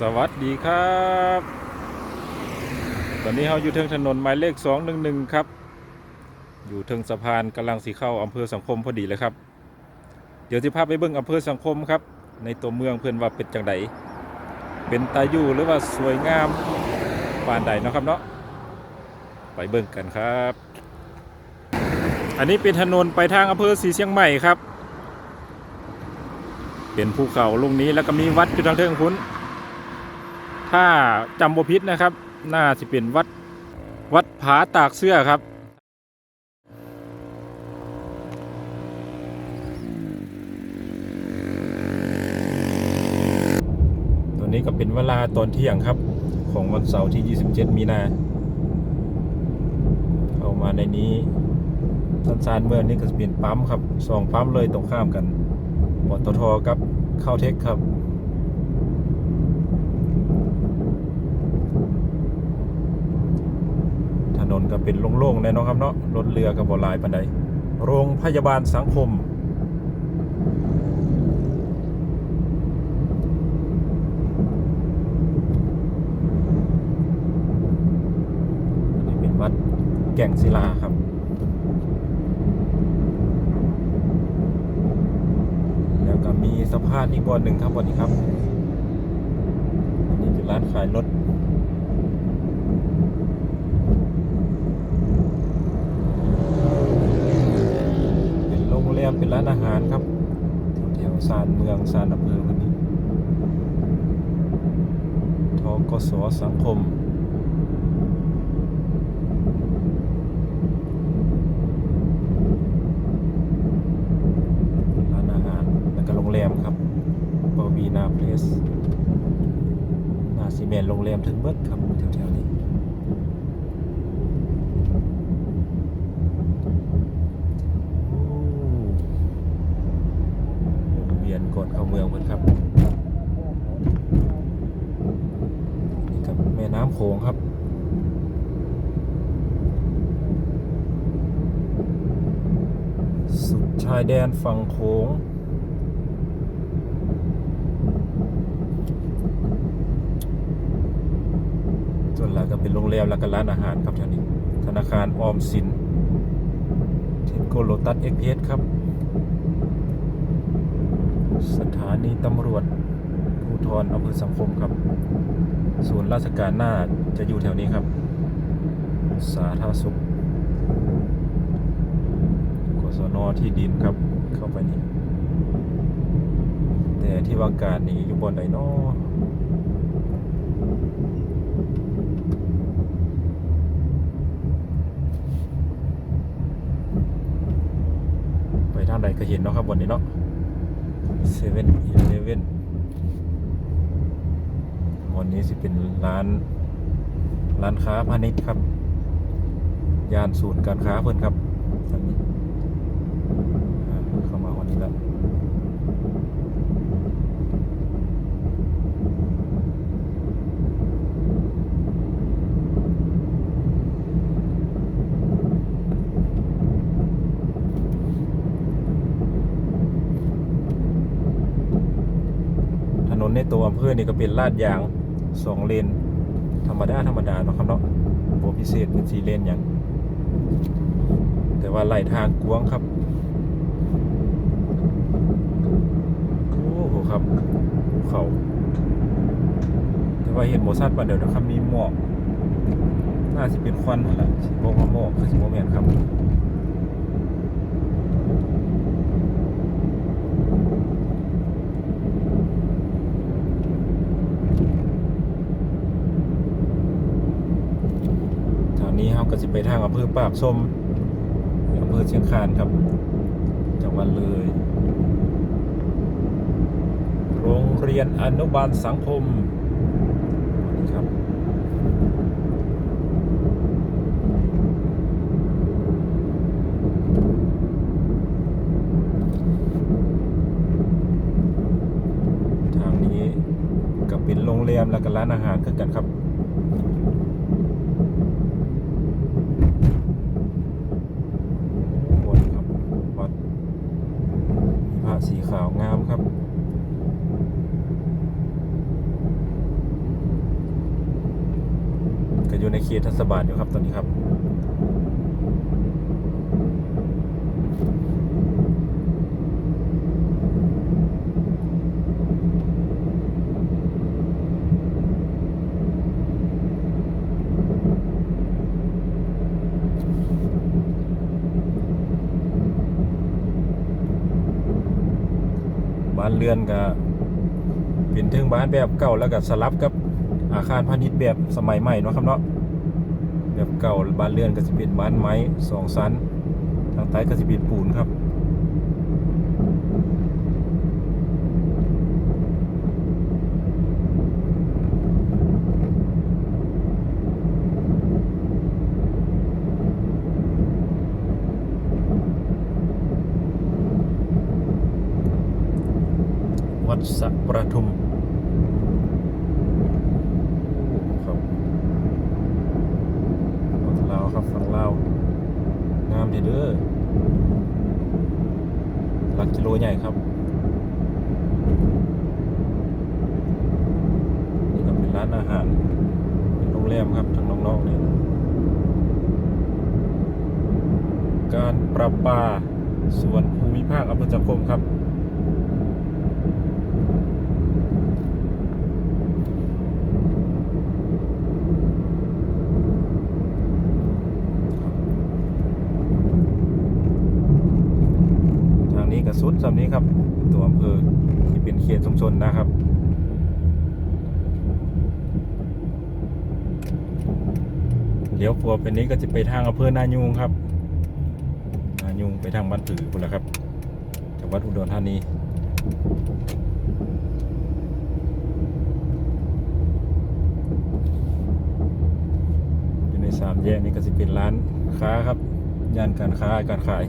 สวัสดีครับ ตอนนี้เราอยู่เทิงถนนหมายเลข 211 ครับ อยู่เทิงสะพานกำลังสีเข้าอำเภอสังคมพอดีเลยครับ เดี๋ยวจะพาไปเบิ่งอำเภอสังคมครับ ในตัวเมืองเพื่อนว่าเป็นจังไดเป็นตาอยู่หรือว่าสวยงามปานใดเนาะครับเนาะไปเบิ่งกันครับ อันนี้เป็นถนนไปทางอำเภอสีเชียงใหม่ครับเป็นภูเขาลูกนี้แล้วก็มีวัดอยู่ทางเทิงพุ้น ถ้าจำบ่ผิดนะครับ น่าจะเป็นวัดวัดผาตากเสื้อครับตัวนี้ก็เป็นเวลาตอนเที่ยงครับ ของวันเสาร์ที่ 27 มีนา เข้ามาในนี้สันซานเมื่อนี่ก็จะเป็นปั๊มครับสองปั๊มเลยตรงข้ามกันปตทกับเข้าเทคครับ ถนน ก็เป็นโล่งๆแน่เนอนครับเนาะรถเรือก็บ่ลายปานใดโรงพยาบาลสังคมนนี้เป็นวัดแก่งศิลาครับแล้วก็มีสะพานอีกบอนหนึ่งครับบอนนี้ครับนนี้เป็นร้านขายรถ เป็นโรงแรมเป็นร้านอาหารครับแถวๆซานเมืองซานอำเภอวันนี้ทกสสังคมร้านอาหารแล้วก็โรงแรมครับปวีนาเพลสนาซีเมนโรงแรมถึงเบิดครับแถวๆนี้โอ้วงเวียนก่อนเข้าเมืองเพิ่นครับ นี่ครับแม่น้ำโขงครับ สุดชายแดนฝั่งโขงส่วนหลังก็เป็นโรงแรมแล้วก็ร้านอาหารครับแถวนี้ ธนาคารออมสินเทนโกโลตัสเอ็กเพสครับ สถานีตำรวจภูธรอำเภอสังคมครับส่วนราชการหน้าจะอยู่แถวนี้ครับ สาธารณสุข กศนที่ดินครับ เข้าไปนี่ แต่ที่ว่าการนี่อยู่บนไหนนอไปทางใดก็เห็นเนาะครับบนนี้เนาะเซเว่นอีเลเว่นวันนี้สิเป็นร้าน ร้านค้าพาณิชย์ครับ ยานศูนย์การค้าเพิ่อนครับทางนี้ วันนี้แล้วถนนในตัวอำเภอนี่ก็เป็นลาดยางสองเลน ธรรมดา ธรรมดาเนาะครับเนาะโบพิเศษเป็นสีเลนอย่างแต่ว่าไหลทางกว้างครับ โอ้โห ครับภูเขาแต่ว่าเห็นโมซัดว่าเดี๋ยวนะครับ มีหมอกน่าจะเป็นควันนั่นแหละสิบอกว่าหมอกคือสิโมเมนครับทางนี้เราก็จะไปทางอำเภอปากส้มอำเภอเชียงคานครับ จังหวัดเลย โรงเรียนอนุบาลสังคมครับทางนี้ก็เป็นโรงแรมแล้วก็ร้านอาหารคือกันครับ บนครับวัดมีพระสีขาวงามครับ ในเขตเทศบาลอยู่ครับตอนนี้ครับบ้านเรือนก็เป็นถึงบ้านแบบเก่าแล้วก็สลับกับอาคารพาณิชย์แบบสมัยใหม่เนาะครับเนาะ แบบเก่าบ้านเรือนก็จะเป็นบ้านไม้สองชั้นทางใต้ก็จะเป็นปูนครับวัดสะประทุมครับฝั่งลาวครับฝั่งลาวงามดี เด้อหลักกิโลใหญ่ครับนี่ก็เป็นร้านอาหารเป็นโรงแรมครับทางน้องๆเนี่ยการประปาส่วนภูมิภาคอำเภอจักรคมครับ นี้กับสุดสำนี้ครับ ตัวอำเภอที่เป็นเขตชุมชนนะครับเดี๋ยวขัวเป็นนี้ก็จะไปทางอำเภอนายูงครับ นายูงไปทางบ้านผือคุณละครับจังหวัดอุดรธานีอยู่ในสามแยกนี้ก็จะเป็นร้านค้าครับย่านการค้าการขาย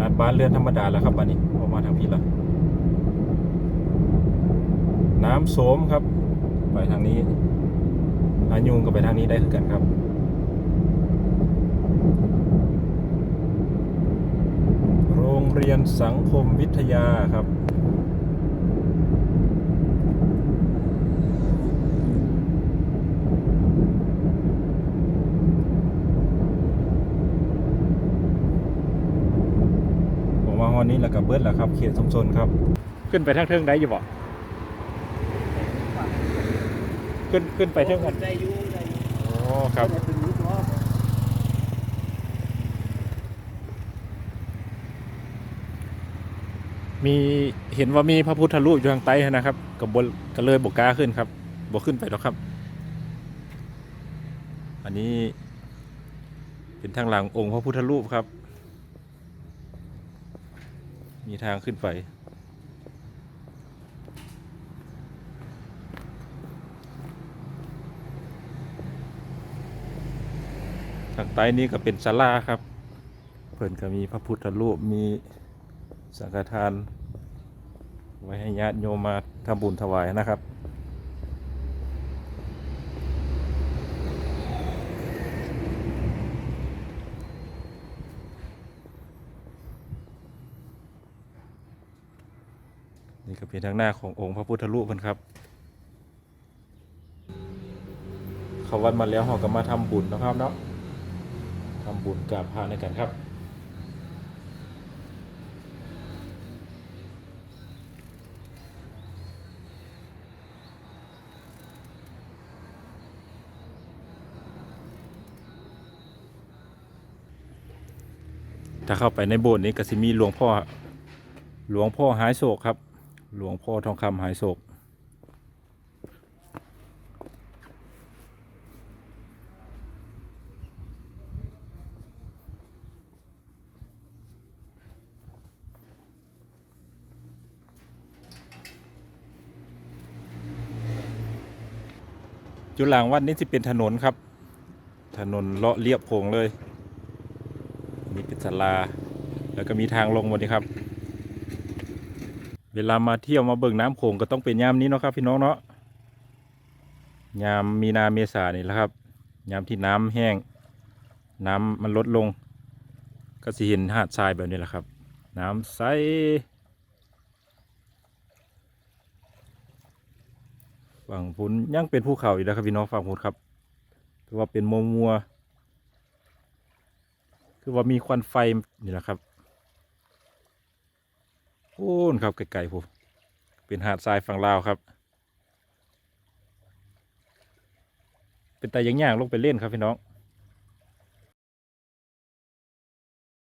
ร้านบ้านเรือนธรรมดาแล้วครับบ้านนี้ออกมาทางพี่ละน้ำโสมครับ ไปทางนี้อายุงก็ไปทางนี้ได้คือกันครับโรงเรียนสังคมวิทยาครับ ผมว่าฮ อนนี้แล้วก็เบิร์ดแล้วครับเขตชุมชนครับ ขึ้นไปทางเทิงได้อยู่บ่ขึ้นขึ้นไปเทิงกันได้อยู่ได้อยู่อ๋อครับได้เป็นรูปล้อมีเห็นว่ามีพระพุทธรูปอยู่ทางใต้นะครับกับบนก็เลยบกกล้าขึ้นครับบกขึ้นไปหรอกครับ อันนี้เป็นทางหลังองค์พระพุทธรูปครับ มีทางขึ้นไป ทางใต้นี้ก็เป็นศาลาครับ เพิ่นก็มีพระพุทธรูปมีสังฆทาน ไว้ให้ญาติโยมมาทำบุญถวายนะครับ เป็นทางหน้าขององค์พระพุทธรูปนครับ เขาวัดมาแล้วเราก็มาทำบุญนะครับเนาะทำบุญกับพระในกันครับถ้าเข้าไปในโบสถ์นี้ก็สิมีหลวงพ่อหลวงพ่อหายโศกครับ หลวงพ่อทองคำหายโศก จุดหลังวัดนี้จะเป็นถนนครับ ถนนเลาะเรียบโค้งเลย นี่เป็นศาลา แล้วก็มีทางลงวันนี้ครับ เวลามาเที่ยวมาเบิ่งน้ำโขงก็ต้องเป็นยามนี้เนาะครับ พี่น้องเนาะยามมีนาเมษานี่แหละครับยามที่น้ำแห้ง น้ำมันลดลง ก็สิเห็นหาดทรายแบบนี้แหละครับ น้ำใสฝั่งพุนยังเป็นภูเขาอยู่นะครับพี่น้องฝั่งพุนครับคือว่าเป็นมัวมัวคือว่ามีควันไฟนี่แหละครับ โอ้นครับไกลๆผมเป็นหาดทรายฝั่งลาวครับ เป็นแต่ยังย่างลงไปเล่นครับพี่น้อง